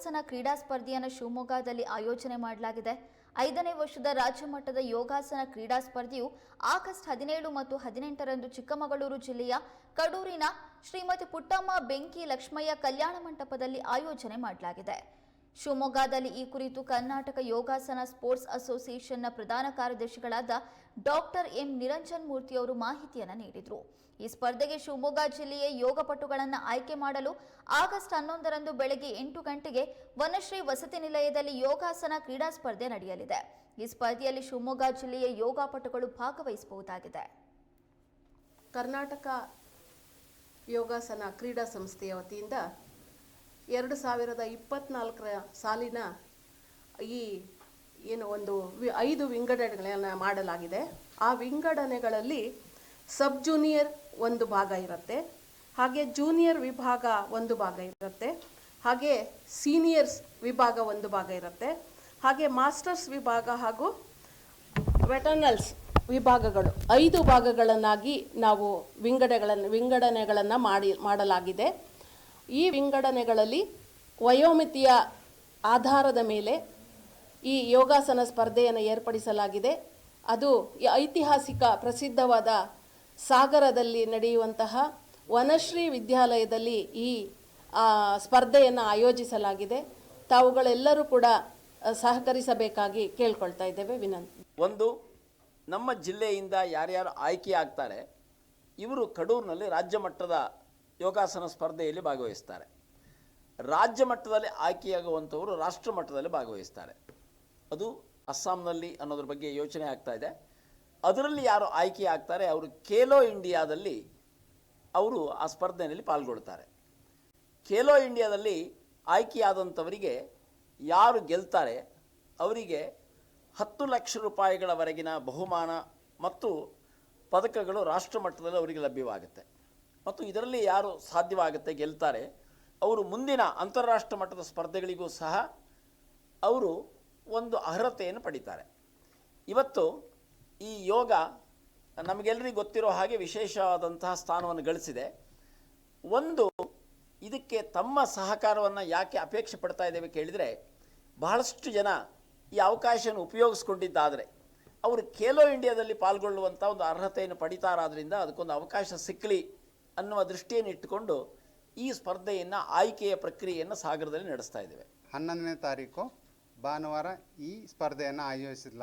ಯೋಗಾಸನ ಕ್ರೀಡಾ ಸ್ಪರ್ಧೆಯನ್ನು ಶಿವಮೊಗ್ಗದಲ್ಲಿ ಆಯೋಜನೆ ಮಾಡಲಾಗಿದೆ. ಐದನೇ ವರ್ಷದ ರಾಜ್ಯ ಮಟ್ಟದ ಯೋಗಾಸನ ಕ್ರೀಡಾ ಸ್ಪರ್ಧೆಯು ಆಗಸ್ಟ್ ಹದಿನೇಳು ಮತ್ತು ಹದಿನೆಂಟರಂದು ಚಿಕ್ಕಮಗಳೂರು ಜಿಲ್ಲೆಯ ಕಡೂರಿನ ಶ್ರೀಮತಿ ಪುಟ್ಟಮ್ಮ ಬೆಂಕಿ ಲಕ್ಷ್ಮಯ್ಯ ಕಲ್ಯಾಣ ಮಂಟಪದಲ್ಲಿ ಆಯೋಜನೆ ಮಾಡಲಾಗಿದೆ. ಶಿವಮೊಗ್ಗದಲ್ಲಿ ಈ ಕುರಿತು ಕರ್ನಾಟಕ ಯೋಗಾಸನ ಸ್ಪೋರ್ಟ್ಸ್ ಅಸೋಸಿಯೇಷನ್ನ ಪ್ರಧಾನ ಕಾರ್ಯದರ್ಶಿಗಳಾದ ಡಾಕ್ಟರ್ ಎಂ ನಿರಂಜನ್ ಮೂರ್ತಿಯವರು ಮಾಹಿತಿಯನ್ನು ನೀಡಿದರು. ಈ ಸ್ಪರ್ಧೆಗೆ ಶಿವಮೊಗ್ಗ ಜಿಲ್ಲೆಯ ಯೋಗಪಟುಗಳನ್ನು ಆಯ್ಕೆ ಮಾಡಲು ಆಗಸ್ಟ್ ಹನ್ನೊಂದರಂದು ಬೆಳಗ್ಗೆ ಎಂಟು ಗಂಟೆಗೆ ವನಶ್ರೀ ವಸತಿ ನಿಲಯದಲ್ಲಿ ಯೋಗಾಸನ ಕ್ರೀಡಾ ಸ್ಪರ್ಧೆ ನಡೆಯಲಿದೆ. ಈ ಸ್ಪರ್ಧೆಯಲ್ಲಿ ಶಿವಮೊಗ್ಗ ಜಿಲ್ಲೆಯ ಯೋಗಪಟುಗಳು ಭಾಗವಹಿಸಬಹುದಾಗಿದೆ. ಕರ್ನಾಟಕ ಯೋಗಾಸನ ಕ್ರೀಡಾ ಸಂಸ್ಥೆಯ ವತಿಯಿಂದ ಎರಡು ಸಾವಿರದ ಇಪ್ಪತ್ತ್ನಾಲ್ಕರ ಸಾಲಿನ ಈ ಏನು ಒಂದು ವಿ ಐದು ವಿಂಗಡಣೆಗಳನ್ನು ಮಾಡಲಾಗಿದೆ. ಆ ವಿಂಗಡಣೆಗಳಲ್ಲಿ ಸಬ್ ಜೂನಿಯರ್ ಒಂದು ಭಾಗ ಇರುತ್ತೆ, ಹಾಗೆ ಜೂನಿಯರ್ ವಿಭಾಗ ಒಂದು ಭಾಗ ಇರುತ್ತೆ, ಹಾಗೆ ಸೀನಿಯರ್ಸ್ ವಿಭಾಗ ಒಂದು ಭಾಗ ಇರುತ್ತೆ, ಹಾಗೆ ಮಾಸ್ಟರ್ಸ್ ವಿಭಾಗ ಹಾಗೂ ವೆಟರ್ನಲ್ಸ್ ವಿಭಾಗಗಳು ಐದು ಭಾಗಗಳನ್ನಾಗಿ ನಾವು ವಿಂಗಡಗಳನ್ನು ವಿಂಗಡಣೆಗಳನ್ನು ಮಾಡಿ ಮಾಡಲಾಗಿದೆ. ಈ ವಿಂಗಡಣೆಗಳಲ್ಲಿ ವಯೋಮಿತಿಯ ಆಧಾರದ ಮೇಲೆ ಈ ಯೋಗಾಸನ ಸ್ಪರ್ಧೆಯನ್ನು ಏರ್ಪಡಿಸಲಾಗಿದೆ. ಅದು ಐತಿಹಾಸಿಕ ಪ್ರಸಿದ್ಧವಾದ ಸಾಗರದಲ್ಲಿ ನಡೆಯುವಂತಹ ವನಶ್ರೀ ವಿದ್ಯಾಲಯದಲ್ಲಿ ಈ ಸ್ಪರ್ಧೆಯನ್ನು ಆಯೋಜಿಸಲಾಗಿದೆ. ತಾವುಗಳೆಲ್ಲರೂ ಕೂಡ ಸಹಕರಿಸಬೇಕಾಗಿ ಕೇಳ್ಕೊಳ್ತಾ ಇದ್ದೇವೆ. ವಿನಂತಿ. ಒಂದು, ನಮ್ಮ ಜಿಲ್ಲೆಯಿಂದ ಯಾರ್ಯಾರು ಆಯ್ಕೆ ಆಗ್ತಾರೆ, ಇವರು ಕಡೂರಿನಲ್ಲಿ ರಾಜ್ಯ ಮಟ್ಟದ ಯೋಗಾಸನ ಸ್ಪರ್ಧೆಯಲ್ಲಿ ಭಾಗವಹಿಸ್ತಾರೆ. ರಾಜ್ಯ ಮಟ್ಟದಲ್ಲಿ ಆಯ್ಕೆಯಾಗುವಂಥವರು ರಾಷ್ಟ್ರ ಮಟ್ಟದಲ್ಲಿ ಭಾಗವಹಿಸ್ತಾರೆ. ಅದು ಅಸ್ಸಾಂನಲ್ಲಿ ಅನ್ನೋದ್ರ ಬಗ್ಗೆ ಯೋಚನೆ ಆಗ್ತಾ ಇದೆ. ಅದರಲ್ಲಿ ಯಾರು ಆಯ್ಕೆ ಆಗ್ತಾರೆ, ಅವರು ಖೇಲೋ ಇಂಡಿಯಾದಲ್ಲಿ ಅವರು ಆ ಸ್ಪರ್ಧೆಯಲ್ಲಿ ಪಾಲ್ಗೊಳ್ತಾರೆ. ಖೇಲೋ ಇಂಡಿಯಾದಲ್ಲಿ ಆಯ್ಕೆಯಾದಂಥವರಿಗೆ ಯಾರು ಗೆಲ್ತಾರೆ, ಅವರಿಗೆ ಹತ್ತು ಲಕ್ಷ ರೂಪಾಯಿಗಳವರೆಗಿನ ಬಹುಮಾನ ಮತ್ತು ಪದಕಗಳು ರಾಷ್ಟ್ರ ಮಟ್ಟದಲ್ಲಿ ಅವರಿಗೆ ಲಭ್ಯವಾಗುತ್ತೆ. ಮತ್ತು ಇದರಲ್ಲಿ ಯಾರು ಸಾಧ್ಯವಾಗುತ್ತೆ ಗೆಲ್ತಾರೆ, ಅವರು ಮುಂದಿನ ಅಂತಾರಾಷ್ಟ್ರ ಮಟ್ಟದ ಸ್ಪರ್ಧೆಗಳಿಗೂ ಸಹ ಅವರು ಒಂದು ಅರ್ಹತೆಯನ್ನು ಪಡಿತಾರೆ. ಇವತ್ತು ಈ ಯೋಗ ನಮಗೆಲ್ಲರಿಗೂ ಗೊತ್ತಿರೋ ಹಾಗೆ ವಿಶೇಷವಾದಂತಹ ಸ್ಥಾನವನ್ನು ಗಳಿಸಿದೆ. ಒಂದು, ಇದಕ್ಕೆ ತಮ್ಮ ಸಹಕಾರವನ್ನು ಯಾಕೆ ಅಪೇಕ್ಷೆ ಪಡ್ತಾ ಇದ್ದೇವೆ ಕೇಳಿದರೆ, ಬಹಳಷ್ಟು ಜನ ಈ ಅವಕಾಶವನ್ನು ಉಪಯೋಗಿಸ್ಕೊಂಡಿದ್ದಾದರೆ, ಅವರು ಖೇಲೋ ಇಂಡಿಯಾದಲ್ಲಿ ಪಾಲ್ಗೊಳ್ಳುವಂಥ ಒಂದು ಅರ್ಹತೆಯನ್ನು ಪಡಿತಾರಾದ್ರಿಂದ ಅದಕ್ಕೊಂದು ಅವಕಾಶ ಸಿಕ್ಕಲಿ ಅನ್ನುವ ದೃಷ್ಟಿಯನ್ನು ಇಟ್ಟುಕೊಂಡು ಈ ಸ್ಪರ್ಧೆಯನ್ನು ಆಯ್ಕೆಯ ಪ್ರಕ್ರಿಯೆಯನ್ನು ಸಾಗರದಲ್ಲಿ ನಡೆಸ್ತಾ ಇದ್ದೇವೆ. ಹನ್ನೊಂದನೇ ತಾರೀಕು ಭಾನುವಾರ ಈ ಸ್ಪರ್ಧೆಯನ್ನು ಆಯೋಜಿಸಲಾಗಿದೆ.